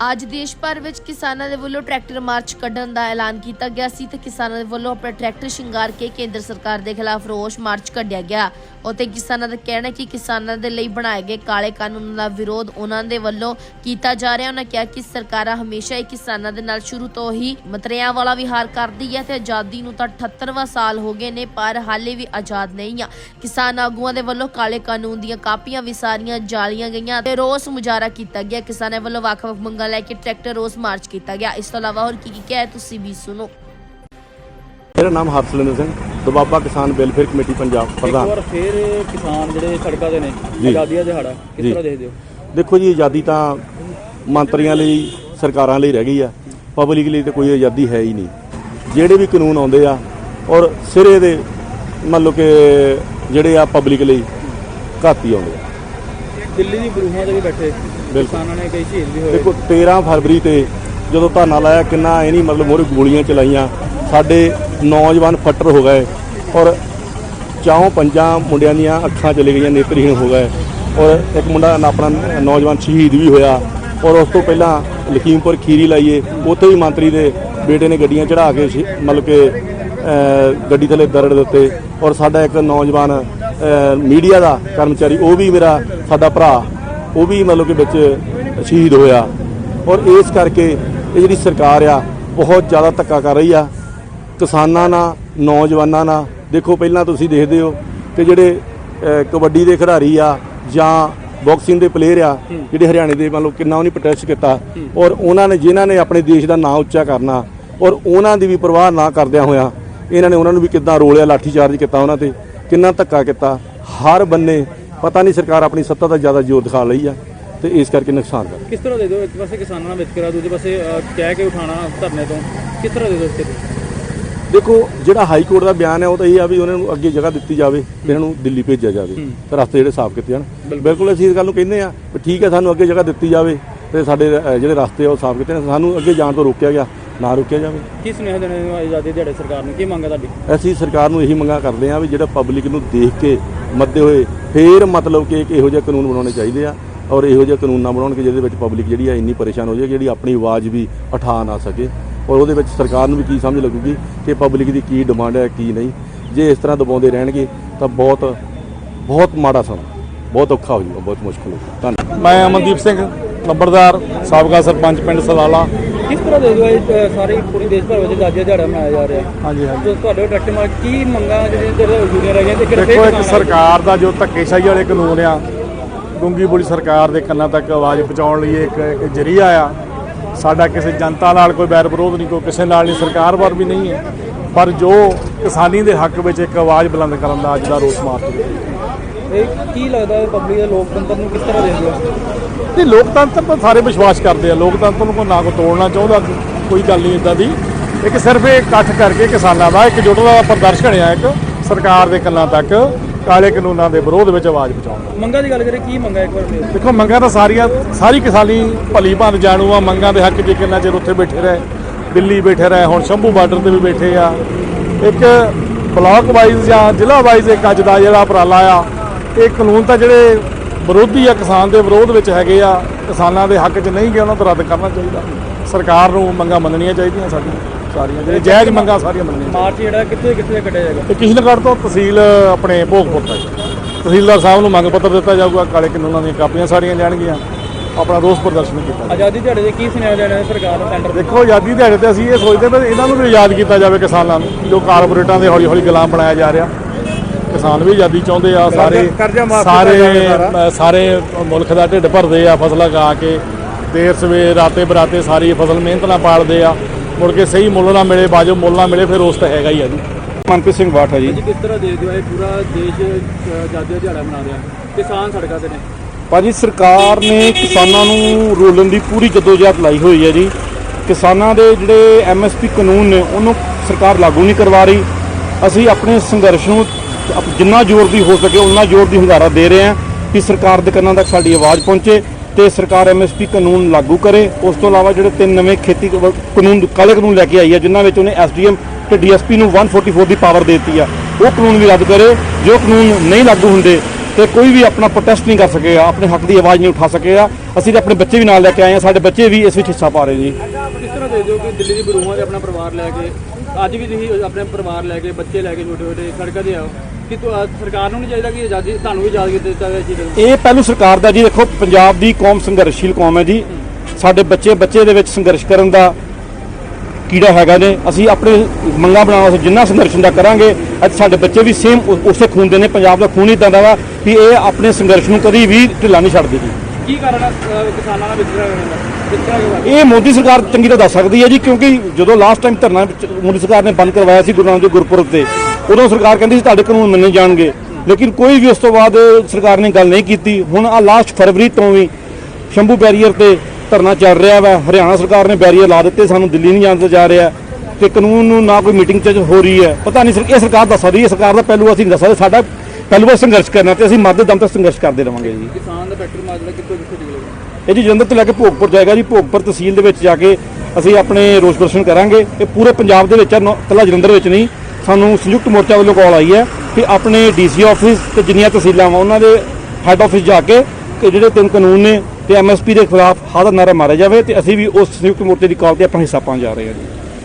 ਅੱਜ ਦੇਸ਼ ਭਰ ਵਿੱਚ ਕਿਸਾਨਾਂ ਦੇ ਵੱਲੋਂ ਟਰੈਕਟਰ ਮਾਰਚ ਕੱਢਣ ਦਾ ਐਲਾਨ ਕੀਤਾ ਗਿਆ ਸੀ ਤੇ ਕਿਸਾਨਾਂ ਦੇ ਵੱਲੋਂ ਆਪਣਾ ਟਰੈਕਟਰ ਸ਼ਿੰਗਾਰ ਕੇ ਕੇਂਦਰ ਸਰਕਾਰ ਦੇ ਖਿਲਾਫ ਰੋਸ ਮਾਰਚ ਕੱਢਿਆ ਗਿਆ। ਅਤੇ ਕਿਸਾਨਾਂ ਦਾ ਕਹਿਣਾ ਹੈ ਕਿ ਕਿਸਾਨਾਂ ਦੇ ਲਈ ਬਣਾਏ ਗਏ ਕਾਲੇ ਕਾਨੂੰਨ ਦਾ ਵਿਰੋਧ ਉਹਨਾਂ ਦੇ ਵੱਲੋਂ ਕੀਤਾ ਜਾ ਰਿਹਾ। ਉਹਨਾਂ ਕਿਹਾ ਕਿ ਸਰਕਾਰਾਂ ਹਮੇਸ਼ਾ ਹੀ ਕਿਸਾਨਾਂ ਦੇ ਨਾਲ ਸ਼ੁਰੂ ਤੋਂ ਹੀ ਮਤਰਿਆਂ ਵਾਲਾ ਵਿਹਾਰ ਕਰਦੀ ਹੈ ਤੇ ਆਜ਼ਾਦੀ ਨੂੰ ਤਾਂ 78ਵਾਂ ਸਾਲ ਹੋ ਗਏ ਨੇ, ਪਰ ਹਾਲੇ ਵੀ ਆਜ਼ਾਦ ਨਹੀਂ ਆ। ਕਿਸਾਨ ਆਗੂਆਂ ਦੇ ਵੱਲੋਂ ਕਾਲੇ ਕਾਨੂੰਨ ਦੀਆਂ ਕਾਪੀਆਂ ਵੀ ਸਾਰੀਆਂ ਜਾਲੀਆਂ ਗਈਆਂ ਤੇ ਰੋਸ ਮੁਜ਼ਾਹਰਾ ਕੀਤਾ ਗਿਆ। ਕਿਸਾਨਾਂ ਵੱਲੋਂ ਵੱਖ-ਵੱਖ ਮੰਗਾਂ ਲੈ ਕੇ ਟਰੈਕਟਰ ਰੋਸ ਮਾਰਚ ਕੀਤਾ ਗਿਆ। ਇਸ ਤੋਂ ਇਲਾਵਾ ਹੋਰ ਕੀ ਕੀ ਕਿਹਾ ਹੈ ਤੁਸੀਂ ਵੀ ਸੁਣੋ। ਮੇਰਾ ਨਾਮ ਹਰਸਲਿੰਦਰ ਸਿੰਘ ਦੁਬਾਬਾ ਕਿਸਾਨ ਵੈਲਫੇਅਰ ਕਮੇਟੀ ਪੰਜਾਬ ਇੱਕ ਪ੍ਰਧਾਨ। ਵਾਰ ਫੇਰ ਕਿਸਾਨ ਜਿਹੜੇ ਸੜਕਾਂ ਤੇ ਨੇ ਜੀ। ਆਜ਼ਾਦੀ ਦਾ ਦਿਹਾੜਾ ਕਿਸ ਜੀ। ਤਰ੍ਹਾਂ ਦੇਖਦੇ ਹੋ? ਦੇਖੋ ਜੀ ਆਜ਼ਾਦੀ ਤਾਂ ਮੰਤਰੀਆਂ ਲਈ ਸਰਕਾਰਾਂ ਲਈ ਰਹਿ ਗਈ ਆ। ਪਬਲਿਕ ਲਈ ਤਾਂ ਕੋਈ ਆਜ਼ਾਦੀ ਹੈ ਹੀ ਨਹੀਂ। ਜਿਹੜੇ ਵੀ ਕਾਨੂੰਨ ਆਉਂਦੇ ਆ ਔਰ ਸਿਰੇ ਦੇ ਮੰਨ ਲਓ ਕਿ ਜਿਹੜੇ ਆ ਪਬਲਿਕ ਲਈ ਘਾਤੀ ਆਉਂਦੇ ਆ। ਦਿੱਲੀ ਦੀ ਬਰੂਹਾਂ ਤੇ ਵੀ ਬੈਠੇ। ਕਿਸਾਨਾਂ ਨੇ ਕਈ ਸ਼ਹੀਦ ਵੀ ਹੋਏ। ਦੇਖੋ 13 ਫਰਵਰੀ ਤੇ ਜਦੋਂ ਧਰਨਾ ਲਾਇਆ ਕਿੰਨਾ ਇਹ ਨਹੀਂ ਮਤਲਬ ਮੋਰੇ ਗੋਲੀਆਂ ਚਲਾਈਆਂ। ਸਾਡੇ ਨੌਜਵਾਨ ਫੱਟਰ ਹੋ ਗਏ ਔਰ ਚਾਹੋਂ ਪੰਜਾਂ ਮੁੰਡਿਆਂ ਦੀਆਂ ਅੱਖਾਂ ਚਲੇ ਗਈਆਂ ਨੇਤਰਹੀਣ ਹੋ ਗਏ। ਔਰ ਇੱਕ ਮੁੰਡਾ ਆਪਣਾ ਨੌਜਵਾਨ ਸ਼ਹੀਦ ਵੀ ਹੋਇਆ। ਔਰ ਉਸ ਤੋਂ ਪਹਿਲਾਂ ਲਖੀਮਪੁਰ ਖੀਰੀ ਲਾਈਏ ਉੱਥੇ ਵੀ ਮੰਤਰੀ ਦੇ ਬੇਟੇ ਨੇ ਗੱਡੀਆਂ ਚੜਾ ਕੇ ਮਤਲਬ ਕਿ ਗੱਡੀ ਥੱਲੇ ਦਰੜ ਦਿੱਤੇ। ਔਰ ਸਾਡਾ ਇੱਕ ਨੌਜਵਾਨ ਮੀਡੀਆ ਦਾ ਕਰਮਚਾਰੀ ਉਹ ਵੀ ਮੇਰਾ ਸਾਡਾ ਭਰਾ। ਉਹ ਵੀ ਮਤਲਬ ਕਿ ਵਿੱਚ ਸ਼ਹੀਦ ਹੋਇਆ। ਔਰ ਇਸ ਕਰਕੇ ਇਹ ਜਿਹੜੀ ਸਰਕਾਰ ਆ ਬਹੁਤ ਜ਼ਿਆਦਾ ਧੱਕਾ ਕਰ ਰਹੀ ਆ। ਕਿਸਾਨਾਂ ਨਾਲ ਨੌਜਵਾਨਾਂ ਨਾਲ। ਦੇਖੋ ਪਹਿਲਾਂ ਤੁਸੀਂ ਦੇਖਦੇ ਹੋ ਕਿ ਜਿਹੜੇ ਕਬੱਡੀ ਦੇ ਖਿਡਾਰੀ ਆ ਜਾਂ ਬਾਕਸਿੰਗ ਦੇ ਪਲੇਅਰ ਆ ਜਿਹੜੇ ਹਰਿਆਣੇ ਦੇ ਮੰਨ ਲਓ ਕਿੰਨਾ ਉਹਨੇ ਪ੍ਰੋਟੈਸਟ ਕੀਤਾ। ਔਰ ਉਹਨਾਂ ਨੇ ਜਿਨ੍ਹਾਂ ਨੇ ਆਪਣੇ ਦੇਸ਼ ਦਾ ਨਾਂ ਉੱਚਾ ਕਰਨਾ ਔਰ ਉਹਨਾਂ ਦੀ ਵੀ ਪਰਵਾਹ ਨਾ ਕਰਦਿਆਂ ਹੋਇਆਂ ਇਹਨਾਂ ਨੇ ਉਹਨਾਂ ਨੂੰ ਵੀ ਕਿੱਦਾਂ ਰੋਲਿਆ ਲਾਠੀ ਚਾਰਜ ਕੀਤਾ ਉਹਨਾਂ ਤੇ ਕਿੰਨਾ ਧੱਕਾ ਕੀਤਾ। ਹਰ ਬੰਨੇ ਪਤਾ ਨਹੀਂ ਸਰਕਾਰ ਆਪਣੀ ਸੱਤਾ ਦਾ ਜ਼ਿਆਦਾ ਜ਼ੋਰ ਦਿਖਾ ਲਈ ਆ ਤੇ ਇਸ ਕਰਕੇ ਨੁਕਸਾਨ ਕਰ ਕਿਸ ਤਰ੍ਹਾਂ ਦੇ ਦਿਓ? ਇੱਕ ਪਾਸੇ ਕਿਸਾਨਾਂ ਨਾਲ ਵਿਤਕਰਾ ਦੂਜੇ ਪਾਸੇ ਕਹਿ ਕੇ ਉਠਾਣਾ ਧਰਨੇ ਤੋਂ। ਕਿਸ ਤਰ੍ਹਾਂ ਦੇ ਦਿਓ ਇਸ ਦੇਖੋ ਜਿਹੜਾ ਹਾਈ ਕੋਰਟ ਦਾ ਬਿਆਨ ਹੈ ਉਹ ਤਾਂ ਇਹ ਆ ਵੀ ਉਹਨਾਂ ਨੂੰ ਅੱਗੇ ਜਗ੍ਹਾ ਦਿੱਤੀ ਜਾਵੇ ਤੇ ਇਹਨਾਂ ਨੂੰ ਦਿੱਲੀ ਭੇਜਿਆ ਜਾਵੇ। ਤੇ ਰਸਤੇ ਜਿਹੜੇ ਸਾਫ਼ ਕੀਤੇ ਜਾਣ। ਬਿਲਕੁਲ। ਅਸੀਂ ਇਸ ਗੱਲ ਨੂੰ ਕਹਿੰਦੇ ਆ ਵੀ ਠੀਕ ਹੈ ਸਾਨੂੰ ਅੱਗੇ ਜਗ੍ਹਾ ਦਿੱਤੀ ਜਾਵੇ ਤੇ ਸਾਡੇ ਜਿਹੜੇ ਰਸਤੇ ਆ ਉਹ ਸਾਫ਼ ਕੀਤੇ ਜਾਣ। ਸਾਨੂੰ ਅੱਗੇ ਜਾਣ ਤੋਂ ਰੋਕਿਆ ਗਿਆ। ਨਾ ਰੋਕਿਆ ਜਾਵੇ। ਕੀ ਸੁਨੇਹਾ ਦੇਣਾ ਹੈ? ਆਜ਼ਾਦੀ ਦਿਹਾੜੇ ਸਰਕਾਰ ਨੂੰ? ਕੀ ਮੰਗ ਹੈ ਤੁਹਾਡੀ? ਅਸੀਂ ਸਰਕਾਰ ਨੂੰ ਇਹੀ ਮੰਗਾਂ ਕਰਦੇ ਆ ਵੀ ਜਿਹੜਾ ਪਬਲਿਕ ਨੂੰ ਦੇਖ ਕੇ ਮੱਦੇ ਹੋਏ ਫੇਰ ਮਤਲਬ ਕਿ ਇੱਕ ਇਹੋ ਜਿਹੇ ਕਾਨੂੰਨ ਬਣਾਉਣੇ ਚਾਹੀਦੇ ਆ ਔਰ ਇਹੋ ਜਿਹੇ ਕਾਨੂੰਨ ਨਾ ਬਣਾਉਣ ਕਿ ਜਿਹਦੇ ਵਿੱਚ ਪਬਲਿਕ ਜਿਹੜੀ ਆ ਇੰਨੀ ਪਰੇਸ਼ਾਨ ਹੋ ਜਾਏ ਜਿਹੜੀ ਆਪਣੀ ਆਵਾਜ਼ ਵੀ ਉਠਾ ਨਾ ਸਕੇ। ਔਰ ਉਹਦੇ ਵਿੱਚ ਸਰਕਾਰ ਨੂੰ ਵੀ ਕੀ ਸਮਝ ਲੱਗੂਗੀ ਕਿ ਪਬਲਿਕ ਦੀ ਕੀ ਡਿਮਾਂਡ ਹੈ ਕੀ ਨਹੀਂ। ਜੇ ਇਸ ਤਰ੍ਹਾਂ ਦਬਾਉਂਦੇ ਰਹਿਣਗੇ ਤਾਂ ਬਹੁਤ ਬਹੁਤ ਮਾੜਾ ਸਮਾਂ ਬਹੁਤ ਔਖਾ ਹੋ ਜਾਊਗਾ ਬਹੁਤ ਮੁਸ਼ਕਲ ਹੋਊਗਾ ਧੰਨਵਾਦ। ਮੈਂ ਅਮਨਦੀਪ ਸਿੰਘ ਨੰਬਰਦਾਰ ਸਾਬਕਾ ਸਰਪੰਚ ਪਿੰਡ ਸਲਾਲਾ। ਕਿਸ ਤਰ੍ਹਾਂ ਦੇ ਅਹ, ਸਾਰੇ ਪੂਰੀ ਦੇਸ਼ ਭਰ ਵਿੱਚ ਦਾ ਦਿਹਾੜਾ ਮਨਾਇਆ ਜਾ ਰਿਹਾ? ਹਾਂਜੀ ਹਾਂਜੀ। ਜੋ ਤੁਹਾਡੇ ਟਰੈਕਟਰ ਮਾਰ ਕੀ ਮੰਗਾਂ ਜਿਹੜੀਆਂ ਤੇਰੇ ਜੁੜੀਆਂ ਰਹਿ ਗਈਆਂ ਤੇ ਦੇਖੋ ਇੱਕ ਸਰਕਾਰ ਦਾ ਜੋ ਧੱਕੇਸ਼ਾਹੀ ਵਾਲੇ ਕਾਨੂੰਨ ਆ ਡੂੰਗੀ ਬੋਲੀ ਸਰਕਾਰ ਦੇ ਕੰਨਾਂ ਤੱਕ ਆਵਾਜ਼ ਪਹੁੰਚਾਉਣ ਲਈ ਇੱਕ ਇੱਕ ਜਰੀਆ ਆ। ਸਾਡਾ ਕਿਸੇ ਜਨਤਾ ਨਾਲ ਕੋਈ ਬੈਰ ਵਿਰੋਧ ਨਹੀਂ ਕੋਈ ਕਿਸੇ ਨਾਲ ਨਹੀਂ ਸਰਕਾਰ ਵਾਰ ਵੀ ਨਹੀਂ ਹੈ। ਪਰ ਜੋ ਕਿਸਾਨੀ ਦੇ ਹੱਕ ਵਿੱਚ ਇੱਕ ਆਵਾਜ਼ ਬੁਲੰਦ ਕਰਨ ਦਾ ਅੱਜ ਦਾ ਰੋਸ ਮਾਰਚ ਇਹ ਕੀ ਲੱਗਦਾ ਹੈ ਪਬਲਿਕ ਦੇ ਲੋਕਤੰਤਰ ਨੂੰ ਕਿਸ ਤਰ੍ਹਾਂ ਦੇਖਦੇ ਹੋ? ਨਹੀਂ ਲੋਕਤੰਤਰ ਤਾਂ ਸਾਰੇ ਵਿਸ਼ਵਾਸ ਕਰਦੇ ਆ। ਲੋਕਤੰਤਰ ਨੂੰ ਕੋਈ ਨਾ ਕੋ ਤੋੜਨਾ ਚਾਹੁੰਦਾ ਕੋਈ ਗੱਲ ਨਹੀਂ ਇਦਾਂ ਦੀ। ਇੱਕ ਸਿਰਫ ਇਹ ਇਕੱਠ ਕਰਕੇ ਕਿਸਾਨਾਂ ਦਾ ਇੱਕ ਜੁਟ ਦਾ ਪ੍ਰਦਰਸ਼ਨ ਆ ਇੱਕ ਸਰਕਾਰ ਦੇ ਕੰਨਾਂ ਤੱਕ ਕਾਲੇ ਕਾਨੂੰਨਾਂ ਦੇ ਵਿਰੋਧ ਵਿੱਚ ਆਵਾਜ਼ ਪਹੁੰਚਾਉਣ ਦਾ। ਮੰਗਾਂ ਦੀ ਗੱਲ ਕਰੇ ਕੀ ਮੰਗਾਂ ਇੱਕ ਵਾਰ ਫੇਰ? ਦੇਖੋ ਮੰਗਾਂ ਤਾਂ ਸਾਰੀਆਂ ਸਾਰੀ ਕਿਸਾਨੀ ਭਲੀ ਭਾਂਤ ਜਾਣੂ ਆ ਮੰਗਾਂ ਦੇ ਹੱਕ 'ਚ ਕਿੰਨਾ ਚਿਰ ਉੱਥੇ ਬੈਠੇ ਰਹੇ ਦਿੱਲੀ ਬੈਠੇ ਰਹੇ ਹੁਣ ਸ਼ੰਭੂ ਬਾਰਡਰ ਤੇ ਵੀ ਬੈਠੇ ਆ। ਇੱਕ ਬਲਾਕ ਵਾਈਜ਼ ਜਾਂ ਜ਼ਿਲ੍ਹਾ ਵਾਈਜ਼ ਇੱਕ ਅੱਜ ਦਾ ਜਿਹੜਾ ਉਪਰਾਲਾ ਆ ਇਹ ਕਾਨੂੰਨ ਤਾਂ ਜਿਹੜੇ ਵਿਰੋਧੀ ਆ ਕਿਸਾਨ ਦੇ ਵਿਰੋਧ ਵਿੱਚ ਹੈਗੇ ਆ ਕਿਸਾਨਾਂ ਦੇ ਹੱਕ 'ਚ ਨਹੀਂ ਗਏ ਉਹਨਾਂ ਤੋਂ ਰੱਦ ਕਰਨਾ ਚਾਹੀਦਾ। ਸਰਕਾਰ ਨੂੰ ਮੰਗਾਂ ਮੰਨਣੀਆਂ ਚਾਹੀਦੀਆਂ ਸਾਡੀਆਂ ਸਾਰੀਆਂ ਜਿਹੜੇ ਜਾਇਜ਼ ਮੰਗਾਂ ਸਾਰੀਆਂ ਮੰਨਣੀਆਂ ਮਾਰਚ ਜਿਹੜਾ ਕਿੱਥੇ ਕਿੱਥੇ ਕੱਢਿਆ ਜਾਏਗਾ? ਤੇ ਕਿਸ਼ਨਗੜ੍ਹ ਤੋਂ ਤਹਿਸੀਲ ਆਪਣੇ ਭੋਗਪੁਰ ਤੱਕ। ਤਹਿਸੀਲਦਾਰ ਸਾਹਿਬ ਨੂੰ ਮੰਗ ਪੱਤਰ ਦਿੱਤਾ ਜਾਊਗਾ ਕਾਲੇ ਕਾਨੂੰਨਾਂ ਦੀਆਂ ਕਾਪੀਆਂ ਸਾਰੀਆਂ ਜਾਣਗੀਆਂ। ਆਪਣਾ ਰੋਸ ਪ੍ਰਦਰਸ਼ਨ ਕੀਤਾ ਆਜ਼ਾਦੀ ਦਿਹਾੜੇ ਦੇ ਕੀ ਸੁਨੇਹਾ ਦੇਣਾ ਹੈ ਸਰਕਾਰ ਨੂੰ ਸੈਂਟਰ ਦੇਖੋ ਆਜ਼ਾਦੀ ਦਿਹਾੜੇ ਤੇ ਅਸੀਂ ਇਹ ਸੋਚਦੇ ਪਏ ਇਹਨਾਂ ਨੂੰ ਵੀ ਆਜ਼ਾਦ ਕੀਤਾ ਜਾਵੇ ਕਿਸਾਨਾਂ ਨੂੰ ਜੋ ਕਾਰਪੋਰੇਟਾਂ ਦੇ ਹੌਲੀ ਹੌਲੀ ਗੁਲਾਮ ਬਣਾਇਆ ਜਾ ਰਿਹਾ। ਕਿਸਾਨ ਵੀ ਆਜ਼ਾਦੀ ਚਾਹੁੰਦੇ ਆ ਸਾਰੇ ਸਾਰੇ ਸਾਰੇ। ਮੁਲਕ ਦਾ ਢਿੱਡ ਭਰਦੇ ਆ ਫਸਲਾਂ ਗਾ ਕੇ। ਦੇਰ ਸਵੇਰ ਰਾਤੇ ਬਰਾਤੇ ਸਾਰੀ ਫਸਲ ਮਿਹਨਤ ਨਾਲ ਪਾਲਦੇ ਆ। ਮੁੜ ਕੇ ਸਹੀ ਮੁੱਲ ਨਾ ਮਿਲੇ ਬਾਜੋ ਮੁੱਲ ਨਾ ਮਿਲੇ ਫਿਰ ਉਸ ਤਾਂ ਹੈਗਾ ਹੀ ਆ ਜੀ। ਮਨਪ੍ਰੀਤ ਸਿੰਘ ਬਾਠਾ ਜੀ। ਜੀ ਕਿਸ ਤਰ੍ਹਾਂ ਦੇਖਦੇ ਹੋ ਇਹ ਪੂਰਾ ਦੇਸ਼ ਆਜ਼ਾਦੀ ਦਾ ਦਿਹਾੜਾ ਮਨਾ ਰਿਹਾ? ਕਿਸਾਨ ਸੜਕਾਂ ਤੇ ਨੇ। ਭਾਜੀ ਸਰਕਾਰ ਨੇ ਕਿਸਾਨਾਂ ਨੂੰ ਰੋਲਣ ਦੀ ਪੂਰੀ ਜਦੋਜਹਿਦ ਲਾਈ ਹੋਈ ਹੈ ਜੀ। ਕਿਸਾਨਾਂ ਦੇ ਜਿਹੜੇ ਐਮਐਸਪੀ ਕਾਨੂੰਨ ਨੇ ਉਹਨੂੰ ਸਰਕਾਰ ਲਾਗੂ ਨਹੀਂ ਕਰਵਾ ਰਹੀ। ਅਸੀਂ ਆਪਣੇ ਸੰਘਰਸ਼ ਨੂੰ ਜਿੰਨਾ ਜ਼ੋਰ ਦੀ ਹੋ ਸਕੇ ਉਨਾ ਜ਼ੋਰ ਦੀ ਹੁੰਗਾਰਾ ਦੇ ਰਹੇ ਹਾਂ ਕਿ ਸਰਕਾਰ ਦੇ ਕੰਨਾਂ ਤੱਕ ਸਾਡੀ ਆਵਾਜ਼ ਪਹੁੰਚੇ ਤੇ ਸਰਕਾਰ ਐਮਐਸਪੀ ਕਾਨੂੰਨ ਲਾਗੂ ਕਰੇ। ਉਸ ਤੋਂ ਇਲਾਵਾ ਜਿਹੜੇ ਤਿੰਨ ਨਵੇਂ ਖੇਤੀ ਕਾਨੂੰਨ ਕਾਲੇ ਕਾਨੂੰਨ ਲੈ ਕੇ ਆਈ ਹੈ, ਜਿਨ੍ਹਾਂ ਵਿੱਚ ਉਹਨੇ ਐਸਡੀਐਮ ਤੇ ਡੀਐਸਪੀ ਨੂੰ 144 ਦੀ ਪਾਵਰ ਦੇ ਦਿੱਤੀ ਆ। ਉਹ ਕਾਨੂੰਨ ਵੀ ਰੱਦ ਕਰੇ। ਜੋ ਕਾਨੂੰਨ ਨਹੀਂ ਲਾਗੂ ਹੁੰਦੇ ਤੇ ਕੋਈ ਵੀ ਆਪਣਾ ਪ੍ਰੋਟੈਸਟ ਨਹੀਂ ਕਰ ਸਕੇਗਾ, ਆਪਣੇ ਹੱਕ ਦੀ ਆਵਾਜ਼ ਨਹੀਂ ਉਠਾ ਸਕੇਗਾ। ਅਸੀਂ ਤਾਂ ਆਪਣੇ ਬੱਚੇ ਵੀ ਨਾਲ ਲੈ ਕੇ ਆਏ ਹਾਂ। ਸਾਡੇ ਬੱਚੇ ਵੀ ਇਸ ਵਿੱਚ ਹਿੱਸਾ ਪਾ ਰਹੇ ਜੀ। ਕਿਸ ਤਰ੍ਹਾਂ ਦੇ ਦਿਓ ਕਿ ਦਿੱਲੀ ਦੀ ਬਰੂਹਾਂ ਤੇ ਆਪਣਾ ਪਰਿਵਾਰ ਲੈ ਕੇ ਅੱਜ ਵੀ ਤੁਸੀਂ ਆਪਣੇ ਪਰਿਵਾਰ ਲੈ ਕੇ ਬੱਚੇ ਲੈ ਕੇ ਛੋਟੇ ਛੋਟੇ ਸੜਕਾਂ ਤੇ ਆਓ। ਕਿ ਸਰਕਾਰ ਨੂੰ ਨਹੀਂ ਚਾਹੀਦਾ ਕਿ ਆਜ਼ਾਦੀ ਤੁਹਾਨੂੰ ਵੀ ਆਜ਼ਾਦ ਕੀਤਾ ਜਾਵੇ ਚੀਜ਼ ਇਹ ਪਹਿਲੂ ਸਰਕਾਰ ਦਾ ਜੀ ਦੇਖੋ ਪੰਜਾਬ ਦੀ ਕੌਮ ਸੰਘਰਸ਼ੀਲ ਕੌਮ ਹੈ ਜੀ। ਸਾਡੇ ਬੱਚੇ ਬੱਚੇ ਦੇ ਵਿੱਚ ਸੰਘਰਸ਼ ਕਰਨ ਦਾ ਕੀੜਾ ਹੈਗਾ ਨੇ। ਅਸੀਂ ਆਪਣੇ ਮੰਗਾਂ ਬਣਾਉਣ ਵਾਸਤੇ ਜਿੰਨਾ ਸੰਘਰਸ਼ ਹੁੰਦਾ ਕਰਾਂਗੇ ਅੱਜ ਸਾਡੇ ਬੱਚੇ ਵੀ ਸੇਮ ਉਸੇ ਖੂਨ ਦੇ ਨੇ। ਪੰਜਾਬ ਦਾ ਖੂਨ ਹੀ ਇਦਾਂ ਵਾ ਵੀ ਇਹ ਆਪਣੇ ਸੰਘਰਸ਼ ਨੂੰ ਕਦੀ ਵੀ ਢਿੱਲਾ ਨਹੀਂ ਛੱਡਦੇ ਜੀ। ਕੀ ਕਾਰਨ ਕਿਸਾਨਾਂ ਦਾ ਵਿਤਕਰਾ ਇਹ ਮੋਦੀ ਸਰਕਾਰ ਚੰਗੀ ਤਾਂ ਦੱਸ ਸਕਦੀ ਹੈ ਜੀ, ਕਿਉਂਕਿ ਜਦੋਂ ਲਾਸਟ ਟਾਈਮ ਧਰਨਾ ਮੋਦੀ ਸਰਕਾਰ ਨੇ ਬੰਦ ਕਰਵਾਇਆ ਸੀ ਗੁਰੂ ਨਾਨਕ ਦੇਵ ਗੁਰਪੁਰਬ ਤੇ, ਉਦੋਂ ਸਰਕਾਰ ਕਹਿੰਦੀ ਸੀ ਤੁਹਾਡੇ ਕਾਨੂੰਨ ਮੰਨੇ ਜਾਣਗੇ। ਲੇਕਿਨ ਕੋਈ ਵੀ ਉਸ ਤੋਂ ਬਾਅਦ ਸਰਕਾਰ ਨੇ ਗੱਲ ਨਹੀਂ ਕੀਤੀ। ਹੁਣ ਆ ਲਾਸਟ ਫਰਵਰੀ ਤੋਂ ਵੀ ਸ਼ੰਭੂ ਬੈਰੀਅਰ ਤੇ ਧਰਨਾ ਚੱਲ ਰਿਹਾ ਵਾ। ਹਰਿਆਣਾ ਸਰਕਾਰ ਨੇ ਬੈਰੀਅਰ ਲਾ ਦਿੱਤੇ, ਸਾਨੂੰ ਦਿੱਲੀ ਨਹੀਂ ਜਾਣ ਜਾ ਰਿਹਾ। ਤੇ ਕਾਨੂੰਨ ਨੂੰ ਨਾ ਕੋਈ ਮੀਟਿੰਗ ਚ ਹੋ ਰਹੀ ਹੈ। ਪਤਾ ਨਹੀਂ ਸਰ, ਇਹ ਸਰਕਾਰ ਦੱਸ ਰਹੀ ਹੈ ਸਰਕਾਰ ਦਾ ਪਹਿਲੂ ਅਸੀਂ ਨਹੀਂ ਦੱਸ ਸਕਦੇ। ਸਾਡਾ ਪਹਿਲੂ ਸੰਘਰਸ਼ ਕਰਨਾ ਤੇ ਅਸੀਂ ਮਰਦੇ ਦਮ ਤੱਕ ਸੰਘਰਸ਼ ਕਰਦੇ ਰਵਾਂਗੇ ਜੀ। ਕਿਸਾਨ ਦਾ ਟਰੈਕਟਰ ਮਾਜਦਾ ਕਿੱਥੋਂ ਕਿੱਥੋਂ ਨਿਕਲੇਗਾ ਇਹ ਜੀ ਜਲੰਧਰ ਤੋਂ ਲੈ ਕੇ ਭੋਗਪੁਰ ਜਾਏਗਾ ਜੀ। ਭੋਗਪੁਰ ਤਹਿਸੀਲ ਦੇ ਵਿੱਚ ਜਾ ਕੇ ਅਸੀਂ ਆਪਣੇ ਰੋਸ ਪ੍ਰਦਰਸ਼ਨ ਕਰਾਂਗੇ। ਇਹ ਪੂਰੇ ਪੰਜਾਬ ਦੇ ਵਿੱਚ ਹੈ ਕੱਲਾ ਜਲੰਧਰ ਵਿੱਚ ਨਹੀਂ। ਸਾਨੂੰ ਸੰਯੁਕਤ ਮੋਰਚਾ ਵੱਲੋਂ ਕਾਲ ਆਈ ਹੈ ਕਿ ਆਪਣੇ ਡੀਸੀ ਆਫਿਸ ਤੇ ਜਿੰਨੀਆਂ ਤਹਿਸੀਲਾਂ ਵਾ, ਉਹਨਾਂ ਦੇ ਹੈੱਡ ਆਫਿਸ ਜਾ ਕੇ ਕਿ ਜਿਹੜੇ ਤਿੰਨ ਕਾਨੂੰਨ ਨੇ ਤੇ ਐਮਐਸਪੀ ਦੇ ਖਿਲਾਫ ਹਾਜ਼ਰ ਨਾਰਾ ਮਾਰਿਆ ਜਾਵੇ ਤੇ ਅਸੀਂ ਵੀ ਉਸ ਸੰਯੁਕਤ ਮੋਰਚੇ ਦੀ ਕਾਲ ਤੇ ਆਪਣਾ ਹਿੱਸਾ ਪਾਉਣ ਜਾ ਰਹੇ ਹਾਂ ਜੀ।